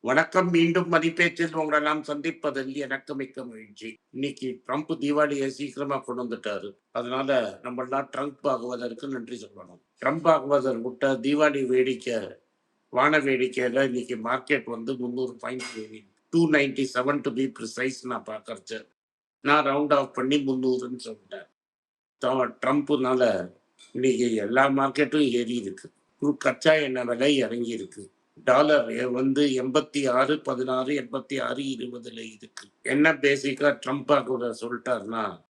வணக்கம் மீண்டும் மதிப்பேச்சில் உங்களை நாம் சந்திப்பதில் எனக்கு மிக்க மகிழ்ச்சி. இன்னைக்கு ட்ரம்ப் தீபாவளியை சீக்கிரமா கொண்டு வந்துட்டாரு. அதனால நம்ம எல்லாம் ட்ரம்ப் ஆகுவதற்கு நன்றி சொல்லணும். ட்ரம்ப் ஆகுவதர் விட்ட தீபாவளி வேடிக்கை வான வேடிக்கையில இன்னைக்கு மார்க்கெட் வந்து முந்நூறு point two ninety seven to be precise நான் பார்க்கறச்ச நான் ரவுண்ட் ஆஃப் பண்ணி முந்நூறுன்னு சொல்லிட்டேன். த- ட்ரம்ப்னால இன்னைக்கு எல்லா மார்க்கெட்டும் ஏறி இருக்கு. கச்சா எண்ணெய் விலை இறங்கி இருக்கு. டாலர் எ- வந்து எண்பத்தி ஆறு பதினாறு எண்பத்தி ஆறு இருபதுல இருக்கு. என்ன பேசிக்கா ட்ரம்ப்பா கூட சொல்லிட்டாருன்னா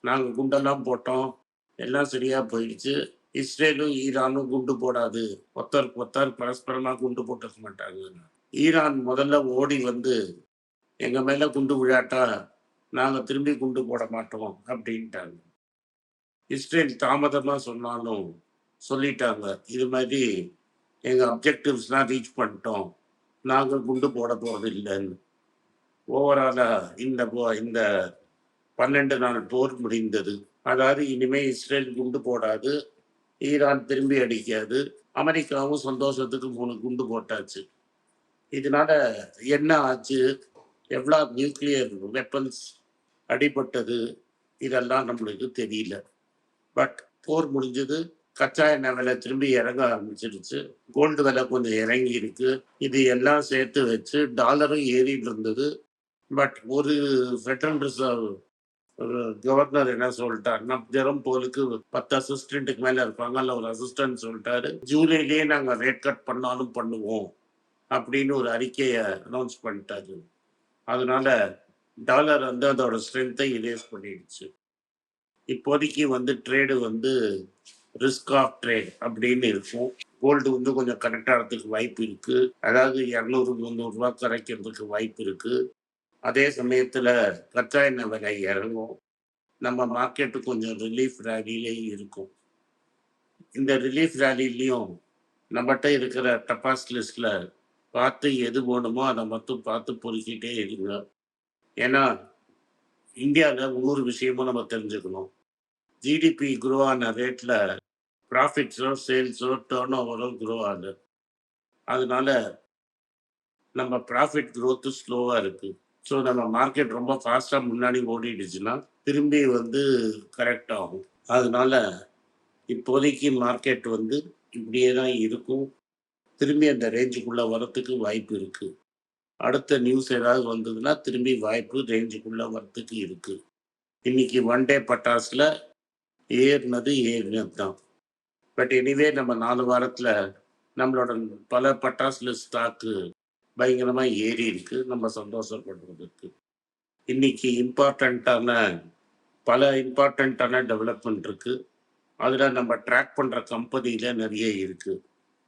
நாங்க குண்டெல்லாம் போட்டோம். எல்லாம் சரியா போயிடுச்சு. இஸ்ரேலும் ஈரானும் குண்டு போடாது. ஒருத்தருக்கு ஒருத்தர் பரஸ்பரமா குண்டு போட்டுக்க மாட்டாங்க. ஈரான் முதல்ல ஓடி வந்து எங்க மேல குண்டு விழாட்டா? நாங்க திரும்பி குண்டு போட மாட்டோம் அப்படின்ட்டாங்க. இஸ்ரேல் தாமதமா சொன்னாலும் சொல்லிட்டாங்க. இது மாதிரி எங்கள் அப்ஜெக்டிவ்ஸ்லாம் ரீச் பண்ணிட்டோம். நாங்கள் குண்டு போட போகிறது இல்லைன்னு ஓவராலாக இந்த போ- இந்த பன்னெண்டு நாள் போர் முடிந்தது. அதாவது இனிமேல் இஸ்ரேல் குண்டு போடாது ஈரான் திரும்பி அடிக்காது அமெரிக்காவும் சந்தோஷத்துக்கு மூணு குண்டு போட்டாச்சு. இதனால என்ன ஆச்சு? எவ்வளோ நியூக்ளியர் வெப்பன்ஸ் அடிபட்டது? இதெல்லாம் நம்மளுக்கு தெரியல. பட் போர் முடிஞ்சது. கச்சா எண்ணெய் விலை திரும்பி இறங்க ஆரம்பிச்சிருச்சு. கோல்டு விலை கொஞ்சம் இறங்கி இருக்கு. இது எல்லாம் சேர்த்து வச்சு டாலரும் ஏறிட்டு இருந்தது. பட் ஒரு ஃபெடரல் ரிசர்வ் ஒரு கவர்னர் என்ன சொல்லிட்டாருன்னா ஜெரம் போலுக்கு பத்து அசிஸ்டன்ட்டுக்கு மேலே இருப்பாங்க. அல்ல ஒரு அசிஸ்டன்ட் சொல்லிட்டாரு. ஜூலைலேயே நாங்கள் ரேட் கட் பண்ணாலும் பண்ணுவோம். அப்படின்னு ஒரு அறிக்கையை அனௌன்ஸ் பண்ணிட்டாரு. அதனால டாலர் வந்து அதோட ஸ்ட்ரென்த்தை இரேஸ் பண்ணிடுச்சு. இப்போதைக்கு வந்து ட்ரேடு வந்து ரிஸ்க் ஆஃப் ட்ரேட் அப்படின்னு இருக்கும். கோல்டு வந்து கொஞ்சம் கரெக்ட் ஆகிறதுக்கு வாய்ப்பு இருக்கு. அதாவது இரநூறு முந்நூறுரூவா குறைக்கிறதுக்கு வாய்ப்பு இருக்கு. அதே சமயத்துல கச்சா எண்ணெய் விலை இறங்கும் நம்ம மார்க்கெட்டு கொஞ்சம் ரிலீஃப் ரேலியிலே இருக்கும். இந்த ரிலீஃப் ரேலிலையும் நம்மகிட்ட இருக்கிற டபாஸ் லிஸ்ட்ல பார்த்து எது வேணுமோ அதை மட்டும் பார்த்து பொறுக்கிட்டே இருங்க. ஏன்னா இந்தியாவில் ஒவ்வொரு விஷயமும் நம்ம தெரிஞ்சுக்கணும். ஜிடிபி குரோ ஆன ரேட்டில் ப்ராஃபிட்ஸோ சேல்ஸோ டேர்ன் ஓவரோ குரோ ஆகுது. அதனால நம்ம ப்ராஃபிட் க்ரோத்து ஸ்லோவாக இருக்குது ஸோ நம்ம மார்க்கெட் ரொம்ப ஃபாஸ்ட்டாக முன்னாடி ஓடிடுச்சுன்னா திரும்பி வந்து கரெக்ட் ஆகும். அதனால இப்போதைக்கு மார்க்கெட் வந்து இப்படியே தான் இருக்கும். திரும்பி அந்த ரேஞ்சுக்குள்ளே வரத்துக்கு வாய்ப்பு இருக்குது அடுத்த நியூஸ் ஏதாவது வந்ததுன்னா திரும்பி வாய்ப்பு ரேஞ்சுக்குள்ளே வரத்துக்கு இருக்குது இன்னைக்கு ஒன் டே பட்டாஸில் ஏறினது ஏறினது தான் பட் எனிவே நம்ம நாலு வாரத்தில் நம்மளோட பல பட்டாசுல ஸ்டாக்கு பயங்கரமாக ஏறி இருக்கு. நம்ம சந்தோஷப்படுறதுக்கு. இன்னைக்கு இம்பார்ட்டண்ட்டான பல இம்பார்ட்டண்ட்டான டெவலப்மெண்ட் இருக்கு. அதில் நம்ம ட்ராக் பண்ணுற கம்பெனியில் நிறைய இருக்கு.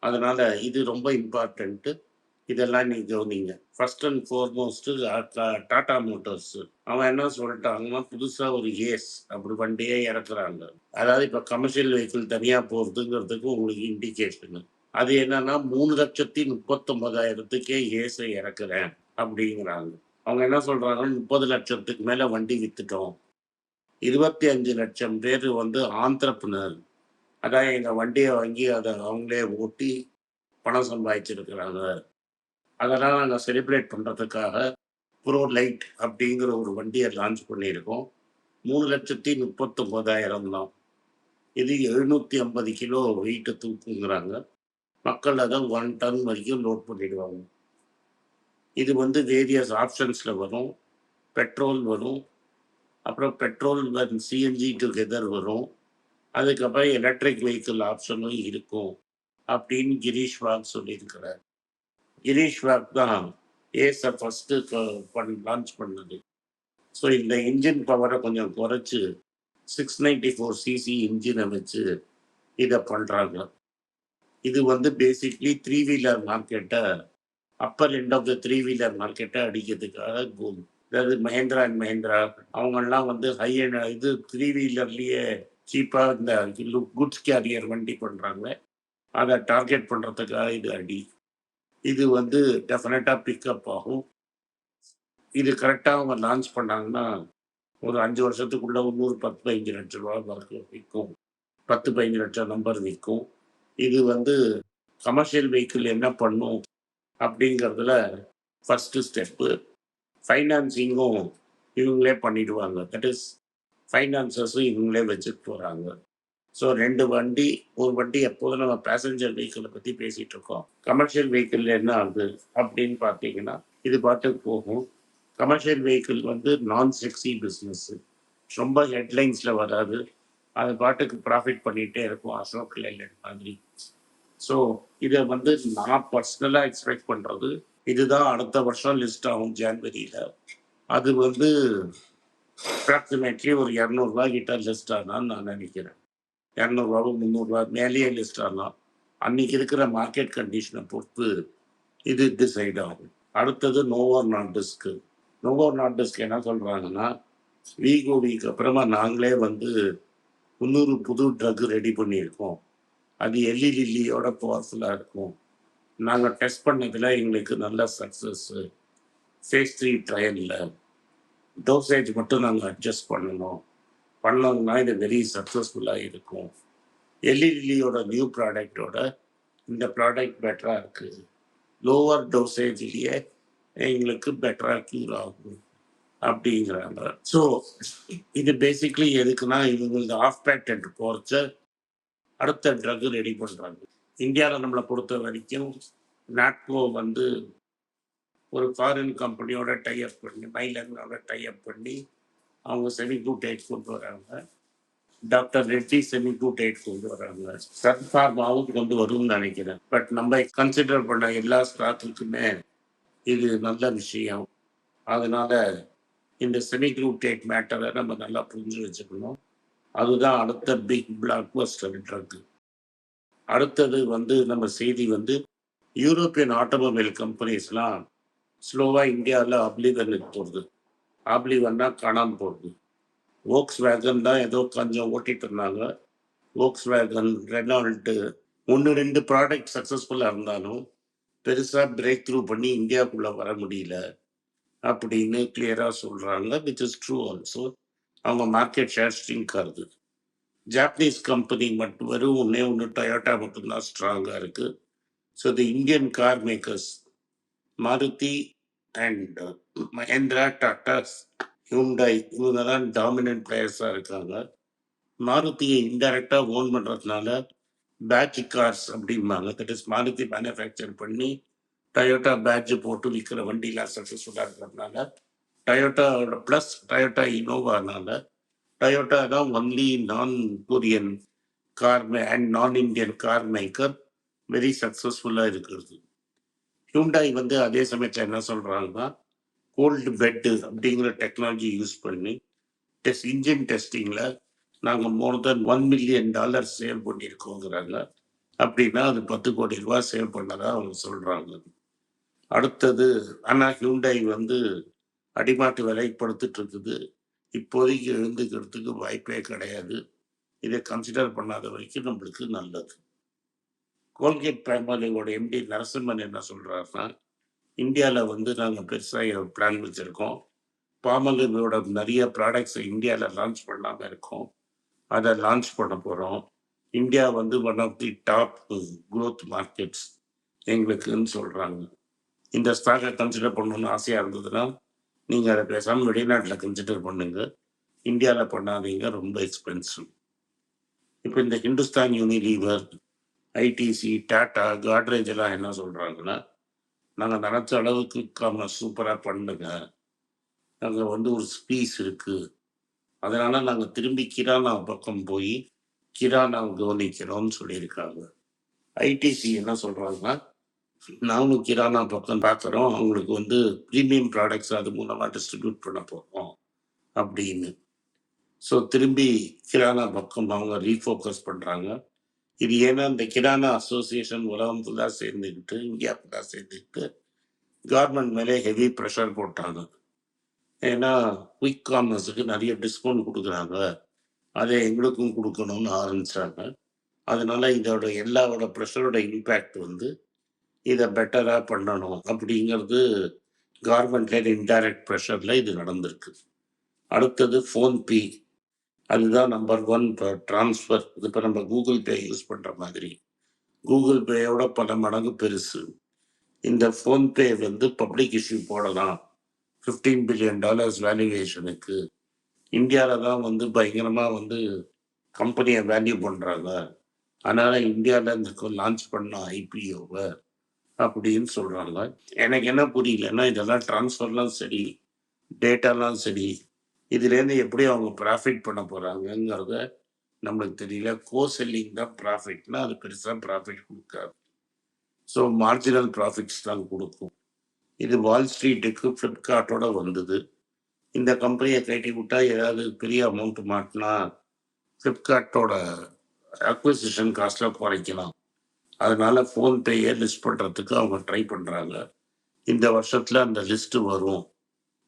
அதனால இது ரொம்ப இம்பார்ட்டண்ட்டு இதெல்லாம் நீ கவனிங்க. First and foremost Tata Motors. அவன் என்ன சொல்லிட்டாங்கன்னா புதுசா ஒரு ஏஸ் அப்படி வண்டியே இறக்குறாங்க. அதாவது இப்ப கமர்ஷியல் வெஹிக்கிள் தனியா போறதுங்கிறதுக்கு உங்களுக்கு இண்டிகேஷன் அது என்னன்னா மூணு லட்சத்தி முப்பத்தொன்பதாயிரத்துக்கே ஏஸை இறக்குறேன் அப்படிங்கிறாங்க. அவங்க என்ன சொல்றாங்க முப்பது லட்சத்துக்கு மேல வண்டி வித்துட்டோம். இருபத்தி அஞ்சு லட்சம் பேர் வந்து ஆந்திரப்பினர் அதான் எங்க வண்டியை வாங்கி அதை அவங்களே ஓட்டி பணம் சம்பாதிச்சிருக்கிறாங்க. அதெல்லாம் நாங்கள் செலிப்ரேட் பண்ணுறதுக்காக ப்ரோ லைட் அப்படிங்கிற ஒரு வண்டியை லான்ச் பண்ணியிருக்கோம். மூணு லட்சத்தி முப்பத்தொம்போதாயிரம் தான். இது எழுநூற்றி ஐம்பது கிலோ வெயிட்டை தூக்குங்கிறாங்க. மக்கள் அதை ஒன் டன் வரைக்கும் லோட் பண்ணிடுவாங்க. இது வந்து வேரியஸ் ஆப்ஷன்ஸில் வரும். பெட்ரோல் வரும். அப்புறம் பெட்ரோல் சிஎன்ஜி டுகெதர் வரும். அதுக்கப்புறம் எலக்ட்ரிக் வெஹிக்கிள் ஆப்ஷனும் இருக்கும். அப்படின்னு கிரீஷ் வாக் சொல்லியிருக்கிறார். கிரீஷ் வேப் தான் ஏஸை ஃபஸ்ட்டு பண் லான்ச் பண்ணது. ஸோ இந்த இன்ஜின் பவரை கொஞ்சம் குறைச்சி சிக்ஸ் நைன்டி ஃபோர் சிசி இன்ஜினை வச்சு இதை பண்ணுறாங்க இது வந்து பேசிக்லி த்ரீ வீலர் மார்க்கெட்டை upper end of the three wheeler மார்க்கெட்டை அடிக்கிறதுக்காக கோல் அதாவது மஹேந்திரா அண்ட் மஹேந்திரா அவங்கெல்லாம் வந்து ஹை இது த்ரீ வீலர்லேயே சீப்பாக இந்த குட்ஸ் கேரியர் வண்டி பண்ணுறாங்க அதை டார்கெட் பண்ணுறதுக்காக இது அடி. இது வந்து டெஃபினட்டாக பிக்கப் ஆகும். இது கரெக்டாக அவங்க லான்ச் பண்ணாங்கன்னா ஒரு அஞ்சு வருஷத்துக்குள்ளே ஒரு நூறு பத்து பதினஞ்சு லட்சம் ரூபா வரைக்கும் விற்கும். பத்து பதினஞ்சு லட்சம் நம்பர் விற்கும். இது வந்து கமர்ஷியல் வெஹிக்கிள் என்ன பண்ணும் அப்படிங்கிறதுல ஃபஸ்ட்டு ஸ்டெப்பு ஃபைனான்சிங்கும் இவங்களே பண்ணிடுவாங்க. தட் இஸ் ஃபைனான்சஸும் இவங்களே வச்சுட்டு போகிறாங்க ஸோ ரெண்டு வண்டி ஒரு வண்டி எப்போதும் நம்ம பேசஞ்சர் வெஹிக்கிளை பற்றி பேசிகிட்டு இருக்கோம் கமர்ஷியல் வெஹிக்கிள் என்ன ஆகுது அப்படின்னு பார்த்தீங்கன்னா இது பாட்டுக்கு போகும். கமர்ஷியல் வெஹிக்கிள் வந்து நான் செக்ஸி பிஸ்னஸ்ஸு ரொம்ப ஹெட்லைன்ஸில் வராது. அது பாட்டுக்கு ப்ராஃபிட் பண்ணிகிட்டே இருக்கும். அசோக் லேலண்ட் மாதிரி. ஸோ இதை வந்து நான் பர்சனலாக எக்ஸ்பெக்ட் பண்ணுறது இதுதான் அடுத்த வருஷம் லிஸ்ட் ஆகும் ஜான்வரியில். அது வந்து அப்ராக்சிமேட்லி ஒரு இரநூறுவா கிட்ட லிஸ்ட் ஆனான்னு நான் நினைக்கிறேன். இரநூறுவா முந்நூறுரூவா மேலேயே லிஸ்ட் ஆகலாம் அன்னைக்கு இருக்கிற மார்க்கெட் கண்டிஷனை பொறுத்து இது டிசைட் ஆகும். அடுத்தது நோவர் நோவோர் நாட் டிஸ்க் என்ன சொல்கிறாங்கன்னா வீகோவிக்கு அப்புறமா நாங்களே வந்து முந்நூறு புது ட்ரக் ரெடி பண்ணியிருக்கோம். அது எல்லி லில்லியோட பவர்ஃபுல்லாக இருக்கும். நாங்கள் டெஸ்ட் பண்ணதில் எங்களுக்கு நல்ல சக்ஸஸ்ஸு ஃபேஸ் த்ரீ ட்ரையலில் டோசேஜ் மட்டும் நாங்கள் அட்ஜஸ்ட் பண்ணணும். பண்ணோம்னா இது வெரி சக்ஸஸ்ஃபுல்லாக இருக்கும். எல்இடிலியோட நியூ ப்ராடக்டோட இந்த ப்ராடக்ட் பெட்டராக இருக்குது லோவர் டோசேஜ்லேயே எங்களுக்கு பெட்டராக க்யூர் ஆகும் அப்படிங்கிறாங்க. ஸோ இது பேசிக்லி எதுக்குன்னா இவங்களுக்கு ஆஃப் பேட்டன்ட் போர்ச்ச அடுத்த ட்ரக் ரெடி பண்ணுறாங்க இந்தியாவில் நம்மளை பொறுத்த வரைக்கும் நாட்கோ வந்து ஒரு ஃபாரின் கம்பெனியோட டைப் பண்ணி மைலங்கோட டைப் பண்ணி அவங்க செமி குட்டேட் கொண்டு வராங்க. டாக்டர் ரெட்டி செமி குட்டேட் கொண்டு வராங்க. சன் கொண்டு வரும்னு நினைக்கிறேன். பட் நம்ம கன்சிடர் பண்ண எல்லா ஸ்டாக்குக்குமே இது நல்ல விஷயம். அதனால இந்த செமி குட்டேட் மேட்டரை நம்ம நல்லா புரிஞ்சு வச்சுக்கணும். அதுதான் அடுத்த பிக் பிளாக் பஸ்டர் ட்ரக் அடுத்தது வந்து நம்ம செய்தி வந்து யூரோப்பியன் ஆட்டோமொபைல் கம்பெனிஸ்லாம் ஸ்லோவாக இந்தியாவில் அப்ளிவனுக்கு போகுது. ஆப்ளிவன்னா காணாமல் போகுது. ஓக்ஸ் வேகன் தான் ஏதோ கொஞ்சம் ஓட்டிட்டு இருந்தாங்க. ஓக்ஸ் வேகன் ரெனால்ட்டு ஒன்று ரெண்டு ப்ராடக்ட் சக்ஸஸ்ஃபுல்லாக இருந்தாலும் பெருசாக பிரேக் த்ரூ பண்ணி இந்தியாவுக்குள்ளே வர முடியல அப்படின்னு கிளியராக சொல்கிறாங்க விச் இஸ் ட்ரூ ஆல்சோ அவங்க மார்க்கெட் ஷேர் ஸ்ட்ரிங்க் ஆகுது. ஜாப்பனீஸ் கம்பெனி மட்டும் வெறும் ஒன்றே ஒன்று டொயோட்டா மட்டும்தான் ஸ்ட்ராங்காக இருக்குது so the Indian car makers Maruti and Mahindra Tatas Hyundai இவங்க தான் டாமினன்ட் பிளேயர்ஸாக இருக்காங்க. மாருதியை இன்டைரக்டாக ஓன் பண்ணுறதுனால பேட்ச் கார்ஸ் அப்படிம்பாங்க. தட் இஸ் மாருதி மேனுஃபேக்சர் பண்ணி டயோட்டா பேட்ச் போட்டு விற்கிற வண்டிலாம் சக்ஸஸ்ஃபுல்லாக இருக்கிறதுனால டயோட்டாவோட ப்ளஸ் டயோட்டா இனோவானால டயோட்டா தான் only non Korean car and non Indian car maker very சக்ஸஸ்ஃபுல்லாக இருக்கிறது. ஹியூண்டாய் வந்து அதே சமயத்தில் என்ன சொல்கிறாங்கன்னா கோல்டு பெட்டு அப்படிங்கிற டெக்னாலஜி யூஸ் பண்ணி டெஸ்ட் இன்ஜின் டெஸ்டிங்கில் நாங்கள் more than one million dollar save பண்ணியிருக்கோங்கிறாங்க. அப்படின்னா அது பத்து கோடி ரூபா சேவ் பண்ணதாக அவங்க சொல்கிறாங்க அடுத்தது ஆனால் ஹியூண்டாய் வந்து அடிமாட்டு விலைப்படுத்திட்டு இருக்குது. இப்போதைக்கு எழுந்துக்கிறதுக்கு வாய்ப்பே கிடையாது. இதை கன்சிடர் பண்ணாத வரைக்கும் நம்மளுக்கு நல்லது. கோல்கேட் பிரைமரியோட எம்டி நரசிம்மன் என்ன சொல்கிறாருன்னா இந்தியாவில் வந்து நாங்கள் பெருசாக பிளான் வச்சுருக்கோம். பாமலினோட நிறைய ப்ராடக்ட்ஸை இந்தியாவில் லான்ச் பண்ணாமல் இருக்கோம். அதை லான்ச் பண்ண போகிறோம் இந்தியா வந்து one of the top growth markets எங்களுக்குன்னு சொல்கிறாங்க இந்த ஸ்டாக்கை கன்சிடர் பண்ணணும்னு ஆசையாக இருந்ததுன்னா நீங்கள் அதை பேசாமல் வெளிநாட்டில் கன்சிடர் பண்ணுங்க. இந்தியாவில் பண்ணாதீங்க ரொம்ப எக்ஸ்பென்சிவ் இப்போ இந்த ஹிந்துஸ்தான் யூனிலீவர் ஐடிசி டாட்டா காட்ரேஜ் எல்லாம் என்ன சொல்கிறாங்கன்னா நாங்கள் நினச்ச அளவுக்கு கம்ம சூப்பராக பண்ணுங்க. நாங்கள் வந்து ஒரு ஸ்பீஸ் இருக்குது அதனால் நாங்கள் திரும்பி கிரானா பக்கம் போய் கிரானா கவனிக்கிறோம்னு சொல்லியிருக்காங்க. ஐடிசி என்ன சொல்கிறாங்கன்னா நானும் கிரானா பக்கம் பார்க்குறோம். அவங்களுக்கு வந்து ப்ரீமியம் ப்ராடக்ட்ஸ் அது மூலமாக டிஸ்ட்ரிபியூட் பண்ண போகிறோம் அப்படின்னு. ஸோ திரும்பி கிரானா பக்கம் அவங்க ரீஃபோக்கஸ் பண்ணுறாங்க இது ஏன்னா இந்த கிரானா அசோசியேஷன் உலகம் ஃபுல்லாக சேர்ந்துக்கிட்டு இந்தியா ஃபுல்லாக சேர்ந்துக்கிட்டு கவர்மெண்ட் மேலே ஹெவி ப்ரெஷர் போட்டாங்க. ஏன்னா குயிக் காமர்ஸுக்கு நிறைய டிஸ்கவுண்ட் கொடுக்குறாங்க. அதை எங்களுக்கும் கொடுக்கணும்னு ஆரம்பிச்சாங்க. அதனால இதோட எல்லாவோட ப்ரெஷரோட இம்பேக்ட் வந்து இதை பெட்டராக பண்ணணும் அப்படிங்கிறது கவர்மெண்ட்ல இன்டைரக்ட் ப்ரெஷரில் இது நடந்திருக்கு. அடுத்தது ஃபோன்பே அதுதான் நம்பர் ஒன் இப்போ ட்ரான்ஸ்ஃபர் இது இப்போ நம்ம கூகுள் பே யூஸ் பண்ணுற மாதிரி. கூகுள் பேயோட பல மடங்கு பெருசு. இந்த ஃபோன்பே வந்து பப்ளிக் இஷ்யூ போடலாம். ஃபிஃப்டீன் பில்லியன் டாலர்ஸ் வேல்யூவேஷனுக்கு இந்தியாவில் தான் வந்து பயங்கரமாக வந்து கம்பெனியை வேல்யூ பண்ணுறாங்க அதனால் இந்தியாவில் இந்த லான்ச் பண்ண ஐபிஓவை அப்படின்னு சொல்கிறாங்க எனக்கு என்ன புரியலன்னா இதெல்லாம் ட்ரான்ஸ்ஃபர்லாம் சரி டேட்டாலாம் சரி இதுலேருந்து எப்படி அவங்க ப்ராஃபிட் பண்ண போகிறாங்கங்கிறத நம்மளுக்கு தெரியல. கோ செல்லிங் தான் ப்ராஃபிட்னா அது பெருசாக ப்ராஃபிட் கொடுக்காது. ஸோ மார்ஜினல் ப்ராஃபிட்ஸ் தான் கொடுக்கும். இது வால் ஸ்ட்ரீட்டுக்கு ஃப்ளிப்கார்ட்டோட வந்தது. இந்த கம்பெனியை கட்டி விட்டால் ஏதாவது பெரிய அமௌண்ட் மாட்டினா ஃப்ளிப்கார்ட்டோட அக்விசிஷன் காஸ்ட்டில் குறைக்கலாம். அதனால ஃபோன்பேயை லிஸ்ட் பண்ணுறதுக்கு அவங்க ட்ரை பண்ணுறாங்க இந்த வருஷத்தில் அந்த லிஸ்ட்டு வரும்.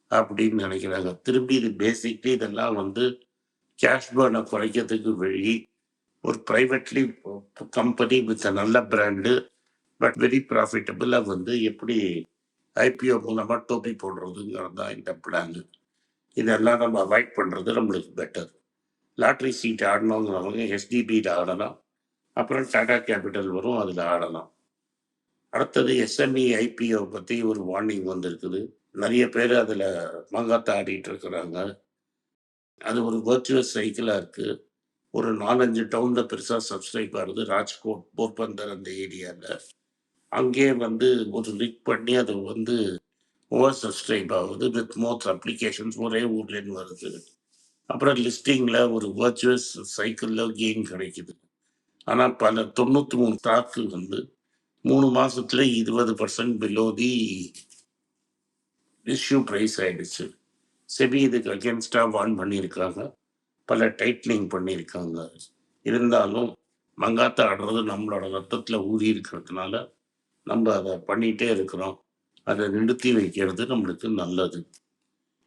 அப்படின்னு நினைக்கிறாங்க. திரும்பி இது பேசிக்லி இதெல்லாம் வந்து கேஷ் பேர்னை குறைக்கிறதுக்கு வழி ஒரு ப்ரைவேட்லி கம்பெனி வித் நல்ல பிராண்டு பட் வெரி ப்ராஃபிட்டபுளாக வந்து எப்படி ஐபிஓ மூலமாக டோப்பி போடுறதுங்கிறது தான் இந்த பிளான் இதெல்லாம் நம்ம அவாய்ட் பண்ணுறது நம்மளுக்கு பெட்டர் லாட்ரி சீட் ஆடணுங்கிறவங்க ஹெச்டிபியில் ஆடலாம். அப்புறம் டாடா கேபிட்டல் வரும் அதில் ஆடலாம். அடுத்தது எஸ்எம்இ ஐபிஓ பற்றி ஒரு வார்னிங் வந்திருக்குது. நிறைய பேர் அதில் மங்காத்த ஆடிட்டு இருக்கிறாங்க. அது ஒரு வர்ச்சுவல் சைக்கிளாக இருக்குது ஒரு நாலஞ்சு டவுனில் பெருசாக சப்ஸ்கிரைப் ஆகுது ராஜ்கோட் போர்பந்தர் அந்த ஏரியாவில் அங்கேயே வந்து ஒரு லிக் பண்ணி அது வந்து ஓவர் சப்ஸ்கிரைப் ஆகுது வித் மோஸ்ட் அப்ளிகேஷன்ஸ் ஒரே ஊர்லேருந்து வருது. அப்புறம் லிஸ்டிங்கில் ஒரு வர்ச்சுவல் சைக்கிளில் கெயின் கிடைக்குது. ஆனால் பல தொண்ணூற்றி மூணு ஸ்டாக்கு வந்து மூணு மாதத்துல இருபது percent below the issue price ஆயிடுச்சு. செபி இதுக்கு அகேன்ஸ்டாக வார்ன் பண்ணியிருக்காங்க. பல டைட்னிங் பண்ணியிருக்காங்க. இருந்தாலும் மங்காத்த ஆடுறது நம்மளோட ரத்தத்தில் ஊறி இருக்கிறதுனால நம்ம அதை பண்ணிகிட்டே இருக்கிறோம். அதை நிறுத்தி வைக்கிறது நம்மளுக்கு நல்லது.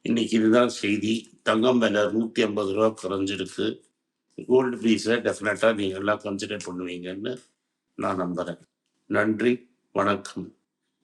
இன்னைக்கு இதுதான் செய்தி. தங்கம் விலை நூற்றி ஐம்பது ரூபா குறைஞ்சிருக்கு. கோல்டு பீஸை டெஃபினட்டாக நீங்கள் எல்லாம் கன்சிடர் பண்ணுவீங்கன்னு நான் நம்புகிறேன் நன்றி. வணக்கம்.